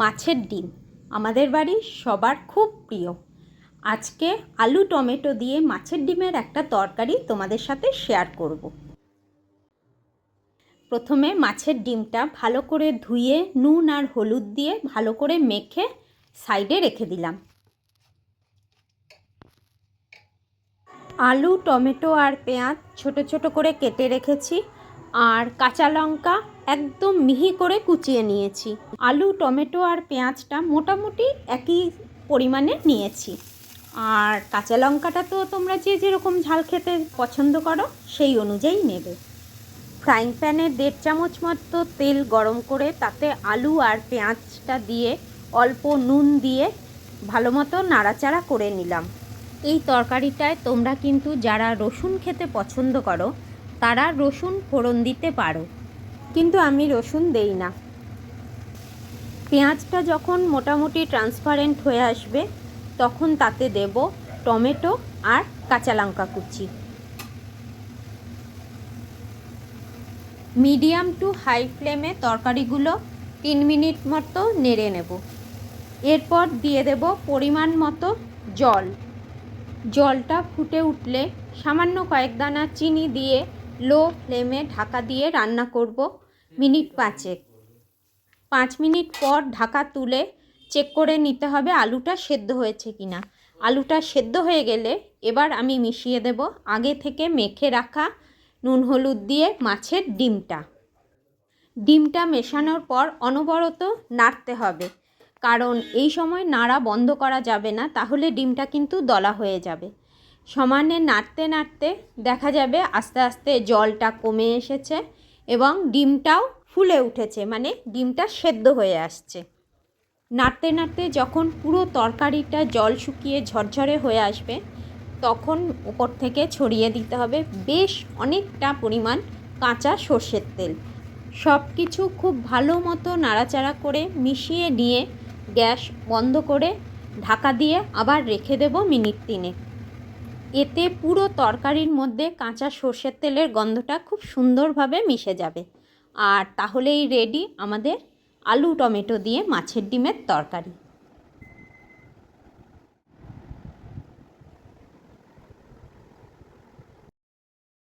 মাছের ডিম। আমাদের বাড়ির সবার খুব প্রিয়। আজকে আলু টমেটো দিয়ে মাছের ডিমের একটা তরকারি তোমাদের সাথে শেয়ার করব। প্রথমে মাছের ডিমটা ভালো করে ধুয়ে, নুন আর হলুদ দিয়ে ভালো করে মেখে সাইডে রেখে দিলাম। আলু, টমেটো আর পেঁয়াজ ছোট ছোট করে কেটে রেখেছি। আর কাঁচা লঙ্কা একদম মিহি করে কুচিয়ে নিয়েছি। আলু, টমেটো আর পেঁয়াজটা মোটামুটি একই পরিমাণে নিয়েছি। আর কাঁচা লঙ্কাটা তো তোমরা যে যেরকম ঝাল খেতে পছন্দ করো, সেই অনুযায়ী নেবে। ফ্রাইং প্যানে দেড় চামচ মতো তেল গরম করে তাতে আলু আর পেঁয়াজটা দিয়ে অল্প নুন দিয়ে ভালো মতো নাড়াচাড়া করে নিলাম। এই তরকারিটায় তোমরা কিন্তু যারা রসুন খেতে পছন্দ করো তারা রসুন ফোড়ন দিতে পারো। কিন্তু আমি রসুন দেই না। পেঁয়াজটা যখন মোটামুটি ট্রান্সপারেন্ট হয়ে আসবে, তখন তাতে দেব টমেটো আর কাঁচা লঙ্কা কুচি। মিডিয়াম টু হাই ফ্লেমে তরকারিগুলো তিন মিনিট মতো নেড়ে নেব। এরপর দিয়ে দেব পরিমাণ মতো জল। জলটা ফুটে উঠলে সামান্য কয়েক দানা চিনি দিয়ে লো ফ্লেমে ঢাকা দিয়ে রান্না করব মিনিট পাঁচেক। পাঁচ মিনিট পর ঢাকা তুলে চেক করে নিতে হবে আলুটা সেদ্ধ হয়েছে কি না আলুটা সেদ্ধ হয়ে গেলে এবার আমি মিশিয়ে দেব আগে থেকে মেখে রাখা নুন হলুদ দিয়ে মাছের ডিমটা। ডিমটা মেশানোর পর অনবরত নাড়তে হবে। কারণ এই সময় নাড়া বন্ধ করা যাবে না, তাহলে ডিমটা কিন্তু দলা হয়ে যাবে। সমানে নাড়তে নাড়তে দেখা যাবে আস্তে আস্তে জলটা কমে এসেছে এবং ডিমটাও ফুলে উঠেছে মানে ডিমটা সেদ্ধ হয়ে আসছে। নাড়তে নাড়তে যখন পুরো তরকারিটা জল শুকিয়ে ঝরঝরে হয়ে আসবে, তখন উপর থেকে ছড়িয়ে দিতে হবে বেশ অনেকটা পরিমাণ কাঁচা সর্ষের তেল। সব কিছু খুব ভালো মতো নাড়াচাড়া করে মিশিয়ে নিয়ে গ্যাস বন্ধ করে ঢাকা দিয়ে আবার রেখে দেব মিনিট তিনে এতে পুরো তরকারির মধ্যে কাঁচা সর্ষের তেলের গন্ধটা খুব সুন্দরভাবে মিশে যাবে। আর তাহলেই রেডি আমাদের আলু টমেটো দিয়ে মাছের ডিমের তরকারি।